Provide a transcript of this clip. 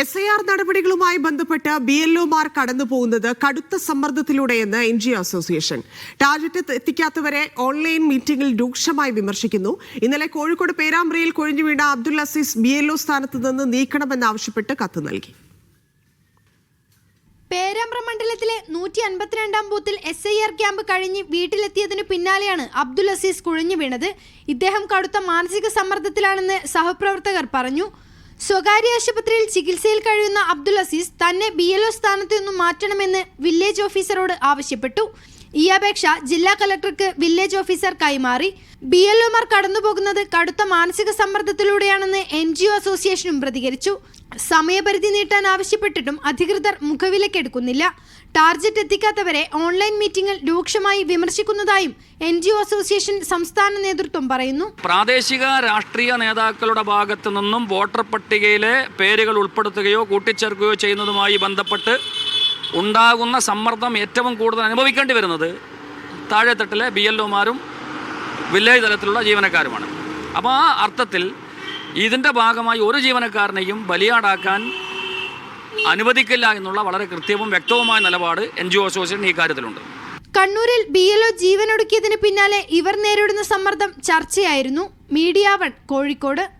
S I R നടപടികളുമായി ബന്ധപ്പെട്ട് B L ഒമാർ കടന്നുപോകുന്നത് കടുത്ത സമ്മർദ്ദത്തിലൂടെയെന്ന് എൻ ജി അസോസിയേഷൻ ടാർഗറ്റ് എത്തിക്കാത്തവരെ ഓൺലൈൻ മീറ്റിംഗിൽ രൂക്ഷമായി വിമർശിക്കുന്നു. ഇന്നലെ കോഴിക്കോട് പേരാമ്പ്രയിൽ കൊഴിഞ്ഞു വീണ Abdul Aziz B L O സ്ഥാനത്ത് നിന്ന് നീക്കണമെന്നാവശ്യപ്പെട്ട് കത്ത് നൽകി. പേരാമ്പ്ര മണ്ഡലത്തിലെ നൂറ്റി അൻപത്തിരണ്ടാം ബൂത്തിൽ എസ് ഐ ആർ ക്യാമ്പ് കഴിഞ്ഞ് വീട്ടിലെത്തിയതിനു പിന്നാലെയാണ് അബ്ദുൽ അസീസ് കുഴഞ്ഞു വീണത്. ഇദ്ദേഹം കടുത്ത മാനസിക സമ്മർദ്ദത്തിലാണെന്ന് സഹപ്രവർത്തകർ പറഞ്ഞു. സ്വകാര്യ ആശുപത്രിയിൽ ചികിത്സയിൽ കഴിയുന്ന അബ്ദുൽ അസീസ് തന്നെ ബി എൽ ഒ സ്ഥാനത്തു നിന്നും മാറ്റണമെന്ന് വില്ലേജ് ഓഫീസറോട് ആവശ്യപ്പെട്ടു. ഈ അപേക്ഷ ജില്ലാ കലക്ടർക്ക് വില്ലേജ് ഓഫീസർ കൈമാറി. ബി എൽ ഒമാർ കടന്നുപോകുന്നത് കടുത്ത മാനസിക സമ്മർദ്ദത്തിലൂടെയാണെന്ന് എൻ ജി ഒ അസോസിയേഷനും പ്രതികരിച്ചു. സമയപരിധി നീട്ടാൻ ആവശ്യപ്പെട്ടിട്ടും അധികൃതർ മുഖവിലക്കെടുക്കുന്നില്ല ടാർജറ്റ് എത്തിക്കാത്തവരെ ഓൺലൈൻ മീറ്റിംഗിൽ രൂക്ഷമായി വിമർശിക്കുന്നതായും എൻ ജി ഒ അസോസിയേഷൻ സംസ്ഥാന നേതൃത്വം പറയുന്നു. പ്രാദേശിക രാഷ്ട്രീയ നേതാക്കളുടെ ഭാഗത്തു നിന്നും വോട്ടർ പട്ടികയിലെ പേരുകൾ ഉൾപ്പെടുത്തുകയോ കൂട്ടിച്ചേർക്കുകയോ ചെയ്യുന്നതുമായി ബന്ധപ്പെട്ട് ഉണ്ടാകുന്ന സമ്മർദ്ദം ഏറ്റവും കൂടുതൽ അനുഭവിക്കേണ്ടി വരുന്നത് താഴെത്തട്ടിലെ ബി എൽ ഒമാരും വില്ലേജ് തലത്തിലുള്ള ജീവനക്കാരുമാണ്. അപ്പോൾ ആ അർത്ഥത്തിൽ ഇതിന്റെ ഭാഗമായി ഒരു ജീവനക്കാരനെയും ബലിയാടാക്കാൻ അനുവദിക്കില്ല എന്നുള്ള വളരെ കൃത്യവും വ്യക്തവുമായ നിലപാട് എൻ ജി ഒ അസോസിയേഷൻ ഈ കാര്യത്തിലുണ്ട്. കണ്ണൂരിൽ ബി എൽ ഒ ജീവനൊടുക്കിയതിന് പിന്നാലെ ഇവർ നേരിടുന്ന സമ്മർദ്ദം ചർച്ചയായിരുന്നു. Media one Kozhikode.